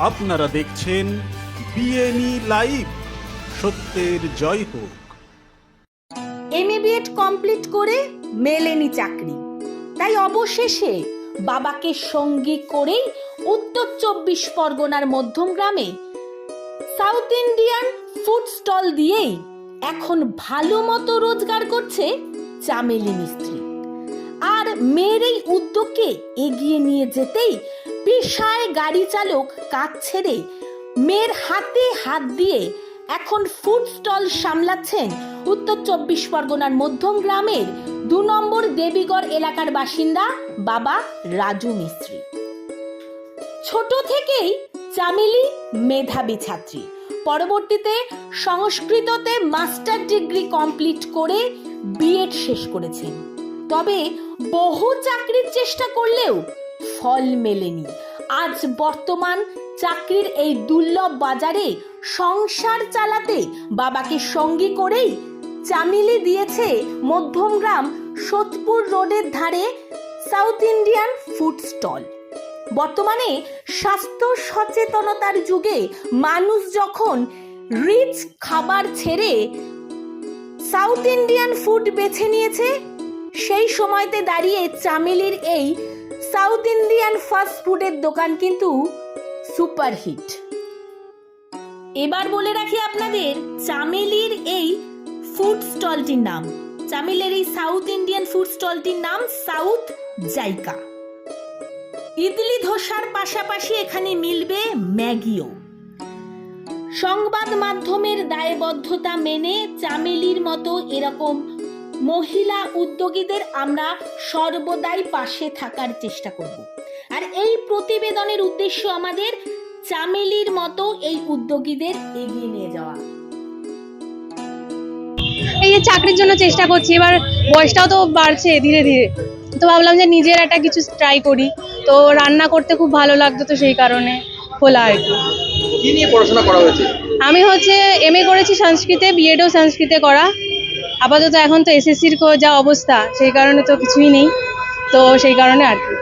আপনারা দেখছেন বিএনই লাইভ সত্যের জয় হোক। এম কমপ্লিট করে মেলেনি চাকরি। তাই অবশেষে বাবাকে সঙ্গী করেই উত্তর চব্বিশ পরগনার মধ্যম গ্রামে সাউথ ইন্ডিয়ান ফুড স্টল দিয়েই এখন ভালো মতো রোজগার করছে চামেলি মিস্ত্রি। আর মেয়ের এই উদ্যোগকে এগিয়ে নিয়ে যেতেই পেশায় গাড়ি চালক কাজ ছেড়ে মেয়ের হাতে হাত দিয়ে এখন ফুড স্টল সামলাচ্ছেন উত্তর চব্বিশ পরগনার মধ্যম গ্রামের দু নম্বর দেবীগড় এলাকার বাসিন্দা বাবা রাজু মিস্ত্রি। ছোট থেকেই চামেলি মেধাবী ছাত্রী। পরবর্তীতে সংস্কৃততে মাস্টার ডিগ্রি কমপ্লিট করে বিএড শেষ করেছেন। তবে বহু চাকরির চেষ্টা করলেও ফল মেলেনি। আজ বর্তমান চাকরির এই দুর্লভ বাজারে সংসার চালাতে বাবাকে সঙ্গী করেই চামিলি দিয়েছে মধ্যমগ্রাম সোদপুর রোডের ধারে সাউথ ইন্ডিয়ান ফুড স্টল। বর্তমানে স্বাস্থ্য সচেতনতার যুগে মানুষ যখন রিচ খাবার ছেড়ে সাউথ ইন্ডিয়ান ফুড বেছে নিয়েছে, সেই সময়তে দাঁড়িয়ে চামেলির এই সাউথ ইন্ডিয়ান ফাস্ট ফুডের দোকান কিন্তু সুপারহিট। এবার বলে রাখি আপনাদের, চামেলির এই ফুড স্টলটির নাম। চামেলির এই সাউথ ইন্ডিয়ান ফুড স্টলটির নাম সাউথ জাইকা। ইডলি ধোসার পাশাপাশি এখানে মিলবে ম্যাগিও। সংবাদ মাধ্যমের দায়বদ্ধতা মেনে চামেলির মতো এরকম মহিলা উদ্যোগীদের আমরা সর্বদাই পাশে থাকার চেষ্টা করব। আর এই প্রতিবেদনের উদ্দেশ্য আমাদের চামেলির মতো এই উদ্যোগীদের এগিয়ে নিয়ে যাওয়া। এই যে চাকরির জন্য চেষ্টা করছি এবার বয়সটাও তো বাড়ছে ধীরে ধীরে। তো ভাবলাম যে নিজের একটা কিছু ট্রাই করি। তো রান্না করতে খুব ভালো লাগতো তো সেই কারণে খোলা আর কি। নিয়ে পড়াশোনা করা হয়েছে? আমি হচ্ছে এম এ করেছি সংস্কৃতে বিএডও সংস্কৃতে করা। আপাতত এখন তো এসএসসির যা অবস্থা সেই কারণে তো কিছুই নেই। তো সেই কারণে আর কি?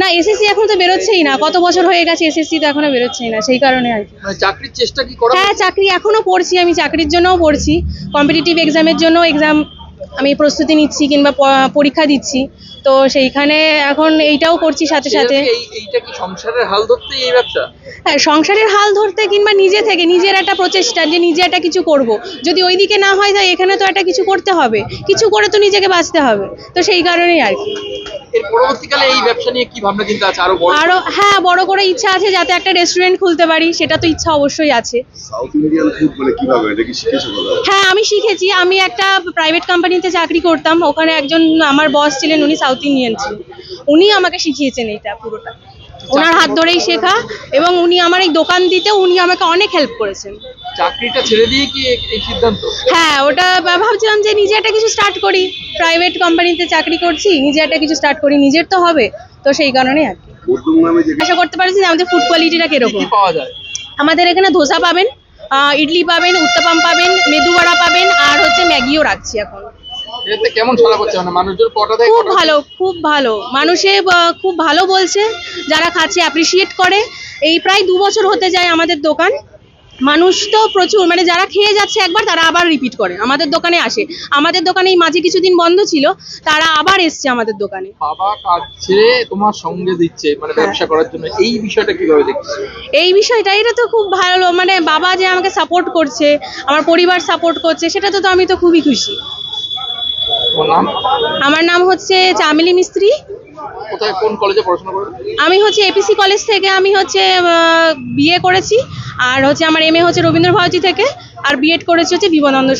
না এসএসসি এখন তো বেরোচ্ছেই না। কত বছর হয়ে গেছে এসএসসি তো এখনও বেরোচ্ছেই না সেই কারণে আর কি। মানে চাকরির চেষ্টা কি করা হ্যাঁ চাকরি এখনও পড়ছি আমি চাকরির জন্যও পড়ছি কম্পিটিটিভ এক্সামের জন্য এক্সাম আমি প্রস্তুতি নিচ্ছি কিংবা পরীক্ষা দিচ্ছি। তো সেইখানে এখন এইটাও করছি সাথে সাথে। এইটা কি সংসারের হাল ধরতে এই ব্যবসা? হ্যাঁ সংসারের হাল ধরতে কিংবা নিজে থেকে নিজের একটা প্রচেষ্টা যে নিজে একটা কিছু করব। যদি ওইদিকে না হয় তাই এখানে তো একটা কিছু করতে হবে। কিছু করে তো নিজেকে বাঁচতে হবে। তো সেই কারণেই আর কি। এর পরবর্তীকালে এই ব্যবসা নিয়ে কি ভাবনা চিন্তা আছে? আরও বড়? আরও হ্যাঁ বড় করে ইচ্ছা আছে যাতে একটা রেস্টুরেন্ট খুলতে পারি সেটা তো ইচ্ছা অবশ্যই আছে। সাউথ ইন্ডিয়ান ফুড মানে কীভাবে এটা কি শিখেছো হ্যাঁ আমি শিখেছি। আমি একটা প্রাইভেট কোম্পানিতে চাকরি করতাম। ওখানে একজন আমার বস ছিলেন উনি সাউথ ইন্ডিয়ান ছিলেন উনি আমাকে শিখিয়েছেন এটা পুরোটা। ওনার হাত ধরেই শেখা এবং উনি আমার এই দোকান দিতে উনি আমাকে অনেক হেল্প করেছেন। চাকরিটা ছেড়ে দিয়ে কি এই- সিদ্ধান্ত? হ্যাঁ ওটা ভাবছিলাম যে নিজে একটা কিছু স্টার্ট করি। প্রাইভেট কোম্পানিতে চাকরি করছি নিজে একটা কিছু স্টার্ট করি নিজের তো হবে। তো সেই কারণে আর কি। আশা করতে পারছি যে আমাদের ফুড কোয়ালিটিটা কি কীরকম। কি পাওয়া যায়? আমাদের এখানে ধোসা পাবেন আহ, ইডলি পাবেন উত্তাপাম পাবেন মেদুবড়া পাবেন আর হচ্ছে ম্যাগিও রাখছি এখন। এতে কেমন মানে মানুষজন কটা থেকে খুব ভালো খুব ভালো। মানুষে খুব ভালো বলছে যারা খাচ্ছে অ্যাপ্রিসিয়েট করে। এই প্রায় দু বছর হতে যায় আমাদের দোকান। মানুষ তো প্রচুর মানে যারা খেয়ে যাচ্ছে একবার তারা আবার রিপিট করে। আমাদের দোকানে আসে। আমাদের দোকানে এই মাঝে কিছুদিন বন্ধ ছিল তারা আবার এসছে আমাদের দোকানে। বাবা কাজ ছেড়ে তোমার সঙ্গে দিচ্ছে মানে ব্যবসা করার জন্য। এই বিষয়টা কীভাবে দেখছ? এই বিষয়টা এটা তো খুব ভালো মানে বাবা যে আমাকে সাপোর্ট করছে আমার পরিবার সাপোর্ট করছে সেটা তো আমি তো খুবই খুশি। তোমার নাম? আমার নাম হচ্ছে চামেলি মিস্ত্রি। কোথায় কোন কলেজে পড়াশোনা করো? আমি হচ্ছে এপিসি কলেজ থেকে আমি হচ্ছে বিএ করেছি। আর হচ্ছে আমার এমএ হচ্ছে রবীন্দ্র ভারতী থেকে। আর বিএড করেছি হচ্ছে Vivekananda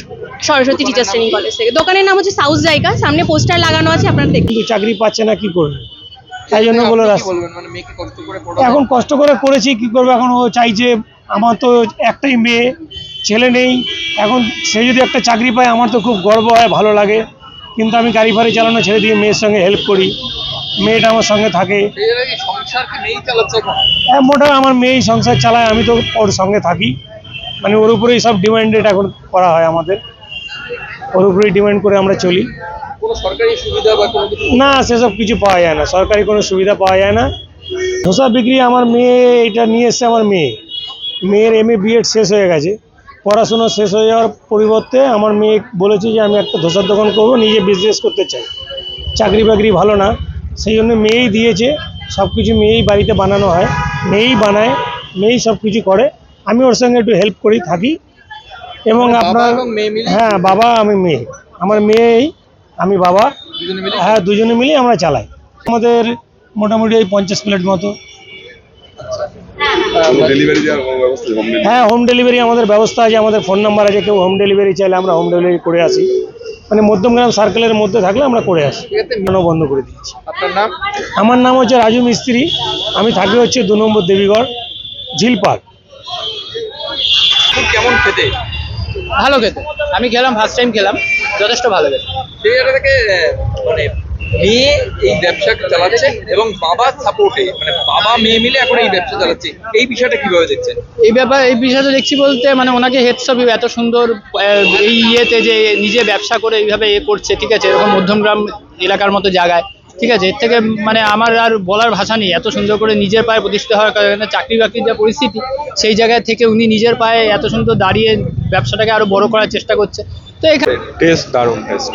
Saraswati teachers training college থেকে। দোকানের নাম হচ্ছে সাউথ জায়গা সামনে পোস্টার লাগানো আছে আপনারা দেখুন। কিন্তু চাকরি পাচ্ছে না কি করবে? তাই জন্য বলে মানে মেয়েকে কষ্ট করে পড়া এখন কষ্ট করে করেছি কি করবে? এখন ও চাইছে আমার তো একটাই মেয়ে ছেলে নেই। এখন সে যদি একটা চাকরি পায় আমার তো খুব গর্ব হয় ভালো লাগে। কিন্তু আমি গাড়ি ফাড়ি চালানো ছেড়ে দিয়ে মেয়ের সঙ্গে হেল্প করি। মেয়েটা আমার সঙ্গে থাকে। হ্যাঁ, মোটামুটি আমার মেয়েই সংসার চালায় আমি তো ওর সঙ্গে থাকি। মানে ওর উপরেই সব ডিমান্ডেড এখন করা হয় আমাদের। ওর উপরেই ডিমান্ড করে আমরা চলি। না সেসব কিছু পাওয়া যায় না। সরকারি কোনো সুবিধা পাওয়া যায় না। ধোসা বিক্রি আমার মেয়ে এটা নিয়ে এসছে আমার মেয়ে। মেয়ের এম এ বিএড শেষ হয়ে গেছে। পড়াশোনা শেষ হয়ে যাওয়ার পরিবর্তে আমার মেয়ে বলেছে যে আমি একটা ধোসার দোকান করব নিজে বিজনেস করতে চাই। চাকরি বাকরি ভালো না সেই জন্য মেয়েই দিয়েছে সব কিছু মেয়েই বাড়িতে বানানো হয় মেয়েই বানায় মেয়েই সব কিছু করে। আমি ওর সঙ্গে একটু হেল্প করি থাকি। এবং আপনার মেয়ে মিলে? হ্যাঁ বাবা আমি মেয়ে। আমার মেয়েই আমি বাবা। হ্যাঁ দুজনে মিলে আমরা চালাই। আমাদের মোটামুটি ওই পঞ্চাশ প্লেট মতো ডেলিভারি দেওয়ার কোনো ব্যবস্থা আছে? home delivery? হ্যাঁ হোম ডেলিভারি আমাদের ব্যবস্থা আছে আমাদের ফোন নাম্বার আছে কেউ হোম ডেলিভারি চাইলে আমরা হোম ডেলিভারি করে আসি। মানে মধ্যমগ্রাম সার্কেলের মধ্যে থাকলে আমরা করে আসি বন্ধ করে দিয়েছি। আমার নাম হচ্ছে রাজু মিস্ত্রি আমি থাকি হচ্ছে দু নম্বর দেবীগড় ঝিল পার্ক। কেমন খেতে? ভালো খেতে। আমি খেলাম ফার্স্ট টাইম খেলাম যথেষ্ট ভালো খেতে। সেই জায়গা থেকে মানে মেয়ে এই ব্যবসা চালাচ্ছে এবং বাবার সাপোর্টে মানে বাবা মেয়ে মিলে এখন এই ব্যবসা চালাচ্ছে। এই বিষয়টা কীভাবে দেখছেন? এই ব্যাপার এই বিষয়টা দেখছি বলতে মানে ওনাকে হেডসঅপ এত সুন্দর এই ইয়েতে যে নিজে ব্যবসা করে এইভাবে এ করছে ঠিক আছে এরকম মধ্যমগ্রাম এলাকার মতো জায়গায় ঠিক আছে এর থেকে মানে আমার আর বলার ভাষা নেই এত সুন্দর করে নিজের পায়ে প্রতিষ্ঠিত হওয়ার কারণে চাকরি বাকরির যা পরিস্থিতি সেই জায়গায় থেকে উনি নিজের পায়ে এত সুন্দর দাঁড়িয়ে ব্যবসাটাকে আরও বড় করার চেষ্টা করছে। তো এখানে টেস্ট দারুণ টেস্ট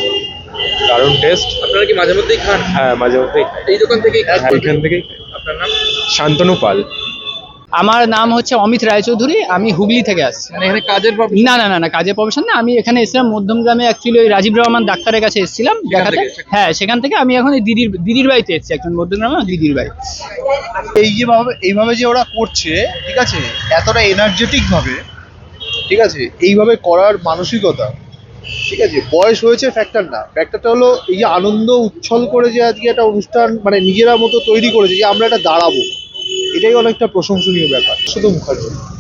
দারুণ টেস্ট আপনারা কি মাঝে মধ্যেই খান? হ্যাঁ মাঝে মধ্যেই খাই। এই দোকান থেকেই খান? হ্যাঁ, এখান থেকেই খাই। আপনার নাম? শান্তনু পাল। আমার নাম হচ্ছে অমিত রায়চৌধুরী আমি হুগলি থেকে আসছি। মানে এখানে কাজের না না না না কাজের প্রফেশন না আমি এখানে এসেছিলাম মধ্যমগ্রামে অ্যাকচুয়ালি ওই রাজীব রহমান ডাক্তারের কাছে এসেছিলাম দেখাতে? হ্যাঁ সেখান থেকে আমি এখন এই দিদির দিদির বাড়িতে এসেছি একজন মধ্যমগ্রামে দিদির বাড়ি এই যে ভাবে এইভাবে যে ওরা করছে ঠিক আছে? এতটা এনার্জেটিক ভাবে ঠিক আছে? এইভাবে করার মানসিকতা ঠিক আছে, বয়স হয়েছে ফ্যাক্টর না। ফ্যাক্টরটা হলো এই যে আনন্দ উচ্ছল করে যে আজকে একটা অনুষ্ঠান মানে নিজেরা মতো তৈরি করেছে যে আমরা এটা দাঁড়াবো। এটাই অনেকটা প্রশংসনীয় ব্যাপার। শুধু মুখার্জি।